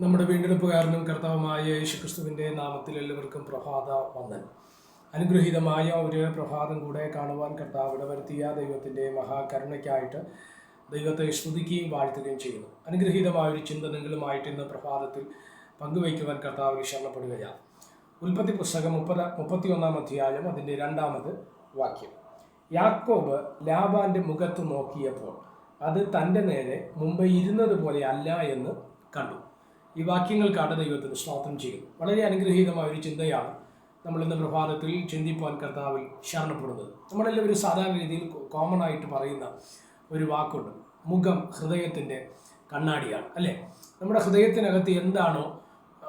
നമ്മുടെ വീണ്ടെടുപ്പുകാരനും കർത്താവുമായ യേശുക്രിസ്തുവിന്റെ നാമത്തിൽ എല്ലാവർക്കും പ്രഭാത വന്ദനം. അനുഗ്രഹീതമായ ഒരു പ്രഭാതം കൂടെ കാണുവാൻ കർത്താവ് ഇടവരുത്തിയ ദൈവത്തിന്റെ മഹാകരുണയ്ക്കായിട്ട് ദൈവത്തെ സ്തുതിക്കുകയും വാഴ്ത്തുകയും ചെയ്യുന്നു. അനുഗ്രഹീതമായ ഒരു ചിന്ത നിങ്ങളുമായിട്ട് ഇന്ന് പ്രഭാതത്തിൽ പങ്കുവയ്ക്കുവാൻ കർത്താവ് ശരണപ്പെടുകയാണ്. ഉൽപ്പത്തി പുസ്തകം മുപ്പത് മുപ്പത്തി ഒന്നാം അധ്യായം അതിന്റെ രണ്ടാമത് വാക്യം. യാക്കോബ് ലാബാന്റെ മുഖത്ത് നോക്കിയപ്പോൾ അത് തന്റെ നേരെ മുമ്പ് ഇരുന്നത് പോലെ അല്ല എന്ന് കണ്ടു. ഈ വാക്യങ്ങൾ വാക്യങ്ങൾക്കാണ് ദൈവത്തിന് സ്തോത്രം ചെയ്യുന്നത് വളരെ അനുഗ്രഹീതമായ ഒരു ചിന്തയാണ് നമ്മൾ ഇന്ന് പ്രഭാതത്തിൽ ചിന്തിപ്പാൻ കർത്താവിൽ ശരണപ്പെടുന്നത്. നമ്മളെല്ലാവരും സാധാരണ രീതിയിൽ കോമൺ ആയിട്ട് പറയുന്ന ഒരു വാക്കുണ്ട്. മുഖം ഹൃദയത്തിന്റെ കണ്ണാടിയാണ് അല്ലേ? നമ്മുടെ ഹൃദയത്തിനകത്ത് എന്താണോ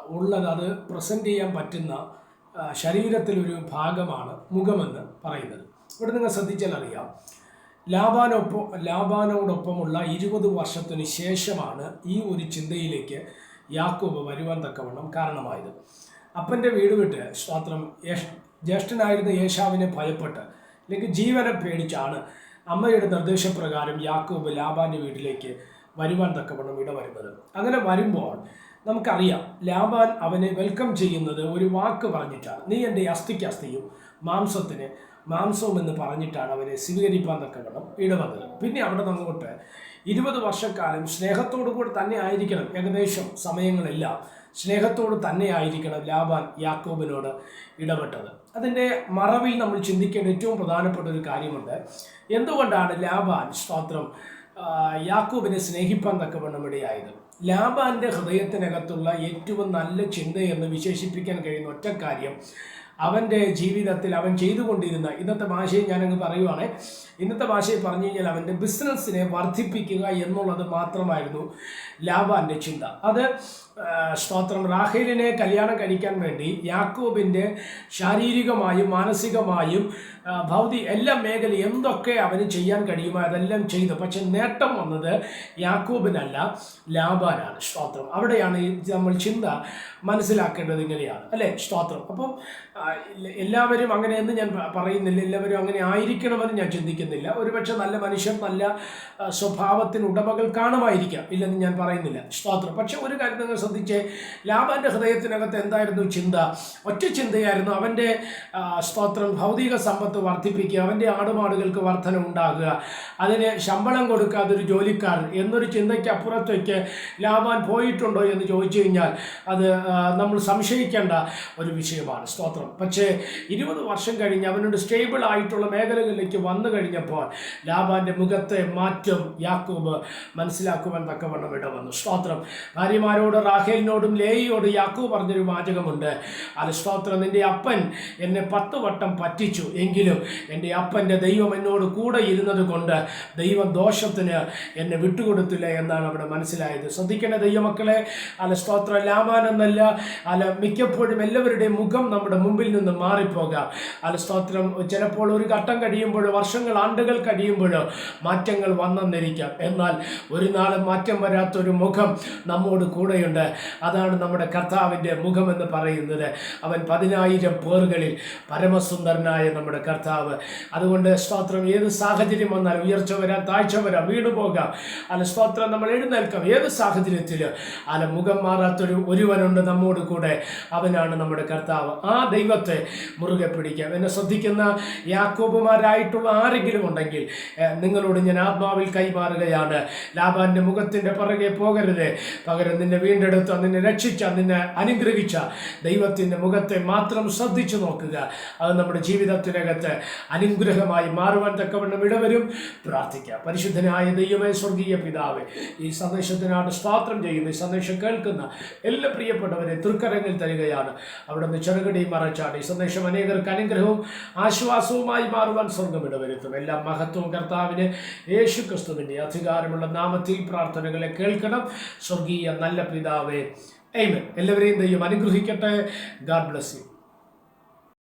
ഉള്ളത് അത് പ്രസന്റ് ചെയ്യാൻ പറ്റുന്ന ശരീരത്തിലൊരു ഭാഗമാണ് മുഖമെന്ന് പറയുന്നത്. ഇവിടെ നിങ്ങൾ ശ്രദ്ധിച്ചാൽ അറിയാം. ലാബാനൊപ്പം ലാബാനോടൊപ്പമുള്ള ഇരുപത് വർഷത്തിന് ശേഷമാണ് ഈ ഒരു ചിന്തയിലേക്ക് യാക്കോബ് വരുവാൻ തക്കവണ്ണം കാരണമായത്. അപ്പന്റെ വീട് വിട്ട് സ്വാത്രം യേഷ് ജ്യേഷ്ഠനായിരുന്ന യേശാവിനെ ഭയപ്പെട്ട് അല്ലെങ്കിൽ ജീവനെ പേടിച്ചാണ് അമ്മയുടെ നിർദ്ദേശപ്രകാരം യാക്കോബ് ലാബാന്റെ വീട്ടിലേക്ക് വരുവാൻ തക്കവണ്ണം ഇടവരുന്നത്. അങ്ങനെ വരുമ്പോൾ നമുക്കറിയാം ലാബാൻ അവനെ വെൽക്കം ചെയ്യുന്നത് ഒരു വാക്ക് പറഞ്ഞിട്ടാണ്. നീ എന്റെ അസ്ഥിക്ക് അസ്ഥിയും മാംസത്തിന് മാംസവും എന്ന് പറഞ്ഞിട്ടാണ് അവരെ സ്വീകരിപ്പാൻ തക്കവണ്ണം ഇടവന്നത്. പിന്നെ അവിടെ നിന്നോട്ട് ഇരുപത് വർഷക്കാലം സ്നേഹത്തോടു കൂടി തന്നെ ആയിരിക്കണം ഏകദേശം സമയങ്ങളെല്ലാം. സ്നേഹത്തോട് തന്നെ ആയിരിക്കണം ലാബാൻ യാക്കോബിനോട് ഇടപെട്ടത്. അതിന്റെ മറവിൽ നമ്മൾ ചിന്തിക്കേണ്ട ഏറ്റവും പ്രധാനപ്പെട്ട ഒരു കാര്യമുണ്ട്. എന്തുകൊണ്ടാണ് ലാബാൻ സ്തോത്രം? യാക്കോബിനെ സ്നേഹിപ്പാൻ തക്കവണ്ണം ഇടയായത്? ലാബാന്റെ ഹൃദയത്തിനകത്തുള്ള ഏറ്റവും നല്ല ചിന്തയെന്ന് വിശേഷിപ്പിക്കാൻ കഴിയുന്ന ഒറ്റ കാര്യം അവന്റെ ജീവിതത്തിൽ അവൻ ചെയ്തുകൊണ്ടിരുന്ന ഇന്നത്തെ ഭാഷയിൽ ഞാനങ്ങ് പറയുവാണേ. ഇന്നത്തെ ഭാഷയിൽ പറഞ്ഞു കഴിഞ്ഞാൽ അവന്റെ ബിസിനസ്സിനെ വർദ്ധിപ്പിക്കുക എന്നുള്ളത് മാത്രമായിരുന്നു ലാബാന്റെ ചിന്ത. അത് സ്തോത്രം. റാഹേലിനെ കല്യാണം കഴിക്കാൻ വേണ്ടി യാക്കോബിന്റെ ശാരീരികമായും മാനസികമായും ഭൗതി എല്ലാ മേഖല എന്തൊക്കെ അവന് ചെയ്യാൻ കഴിയുമോ അതെല്ലാം ചെയ്തു. പക്ഷെ നേട്ടം വന്നത് യാക്കോബിനല്ല ലാബാനാണ്. സ്തോത്രം. അവിടെയാണ് നമ്മൾ ചിന്ത മനസ്സിലാക്കേണ്ടത് ഇങ്ങനെയാണ്. അല്ലേ? സ്തോത്രം. അപ്പം എല്ലാവരും അങ്ങനെയെന്ന് ഞാൻ പറയുന്നില്ല. എല്ലാവരും അങ്ങനെ ആയിരിക്കണമെന്ന് ഞാൻ ചിന്തിക്കുന്നില്ല. ഒരുപക്ഷെ നല്ല മനുഷ്യർ നല്ല സ്വഭാവത്തിന് ഉടമകൾ കാണുമായിരിക്കാം. ഇല്ലെന്ന് ഞാൻ പറയുന്നില്ല. സ്തോത്രം പക്ഷെ ഒരു കാര്യം നിങ്ങൾ ശ്രദ്ധിച്ചേ ലാബാന്റെ ഹൃദയത്തിനകത്ത് എന്തായിരുന്നു ചിന്ത? ഒറ്റ ചിന്തയായിരുന്നു അവന്റെ സ്തോത്രം ഭൗതിക സമ്പത്ത് വർദ്ധിപ്പിക്കുക അവന്റെ ആടുമാടുകൾക്ക് വർധന ഉണ്ടാകുക അതിന് ശമ്പളം കൊടുക്കാതെ ഒരു ജോലിക്കാരൻ എന്നൊരു ചിന്തയ്ക്ക് അപ്പുറത്തേക്ക് ലാബാൻ പോയിട്ടുണ്ടോ എന്ന് ചോദിച്ചു കഴിഞ്ഞാൽ അത് നമ്മൾ സംശയിക്കേണ്ട ഒരു വിഷയമാണ്. സ്തോത്രം പക്ഷേ ഇരുപത് വർഷം കഴിഞ്ഞ് അവനോട് സ്റ്റേബിൾ ആയിട്ടുള്ള മേഖലകളിലേക്ക് വന്നു കഴിഞ്ഞപ്പോൾ ലാബാന്റെ മുഖത്തെ മാറ്റം യാക്കൂബ് മനസ്സിലാക്കുവാൻ തക്കവണ്ണം ഇടവന്നു സ്തോത്രം. ഭാര്യമാരോട് റാഹേലിനോടും ലേയിയോട് യാക്കൂബ് പറഞ്ഞൊരു വാചകമുണ്ട്. അത് സ്തോത്രം നിന്റെ അപ്പൻ എന്നെ പത്ത് വട്ടം പറ്റിച്ചു. എങ്കിലും എന്റെ അപ്പന്റെ ദൈവം എന്നോട് കൂടെ ഇരുന്നത് കൊണ്ട് ദൈവം ദോഷത്തിന് എന്നെ വിട്ടുകൊടുത്തില്ല എന്നാണ് അവിടെ മനസ്സിലായത്. ശ്രദ്ധിക്കേണ്ട ദൈവമക്കളെ. അല്ല സ്തോത്രം. ലാമാനെന്നല്ല അല്ല മിക്കപ്പോഴും എല്ലാവരുടെയും മുഖം നമ്മുടെ മുമ്പിൽ നിന്ന് മാറിപ്പോകാം. സ്തോത്രം ചിലപ്പോൾ ഒരു ഘട്ടം കഴിയുമ്പോൾ വർഷങ്ങൾ ആണ്ടുകൾ കഴിയുമ്പോൾ മാറ്റങ്ങൾ വന്നെന്നിരിക്കാം. എന്നാൽ ഒരു നാളും മാറ്റം വരാത്തൊരു മുഖം നമ്മോട് കൂടെയുണ്ട്. അതാണ് നമ്മുടെ കർത്താവിന്റെ മുഖമെന്ന് പറയുന്നത്. അവൻ പതിനായിരം പേറുകളിൽ പരമസുന്ദരനായ നമ്മുടെ കർത്താവ്. അതുകൊണ്ട് സ്തോത്രം ഏത് സാഹചര്യം വന്നാൽ ഉയർച്ച വരാം താഴ്ച വരാം വീട് പോകാം. അല്ല സ്തോത്രം നമ്മൾ എഴുന്നേൽക്കാം. ഏത് സാഹചര്യത്തിൽ അല്ല മുഖം മാറാത്തൊരു ഒരുവനുണ്ട് നമ്മോട് കൂടെ. അവനാണ് നമ്മുടെ കർത്താവ്. ആ ദൈവത്തെ മുറുകെ പിടിക്കാം. എന്നെ ശ്രദ്ധിക്കുന്ന യാക്കോബുമാരായിട്ടുള്ള ആരെങ്കിലും ഉണ്ടെങ്കിൽ നിങ്ങളോട് ഞാൻ ആത്മാവിൽ കൈമാറുകയാണ്. ലാബാന്റെ മുഖത്തിന്റെ പുറകെ പോകരുത്. പകരം നിന്നെ വീണ്ടെടുത്ത നിന്നെ രക്ഷിച്ച നിന്നെ അനുഗ്രഹിച്ച ദൈവത്തിന്റെ മുഖത്തെ മാത്രം ശ്രദ്ധിച്ചു നോക്കുക. അത് നമ്മുടെ ജീവിതത്തിനകത്ത് അനുഗ്രഹമായി മാറുവാൻ തക്കവണ്ണം ഇടവരും. പ്രാർത്ഥിക്കാം. പരിശുദ്ധനായ ദൈവമേ സ്വർഗീയ പിതാവ് ഈ സന്ദേശത്തിനാണ് സ്വാത്രം ചെയ്യുന്ന. ഈ സന്ദേശം കേൾക്കുന്ന എല്ലാ പ്രിയപ്പെട്ടവരെ തൃക്കരങ്ങിൽ തരികയാണ്. അവിടെ നിന്ന് ചെറുകടി മറച്ചാണ് ഈ സന്ദേശം അനേകർക്ക് അനുഗ്രഹവും ആശ്വാസവുമായി മാറുവാൻ സ്വർഗം ഇടവരുത്തും. എല്ലാ മഹത്വവും കർത്താവിന് യേശു ക്രിസ്തുവിന്റെ അധികാരമുള്ള നാമത്തിൽ പ്രാർത്ഥനകളെ കേൾക്കണം. സ്വർഗീയ നല്ല പിതാവേ എയ്മൻ എല്ലാവരെയും ദൈവം അനുഗ്രഹിക്കട്ടെ. God bless you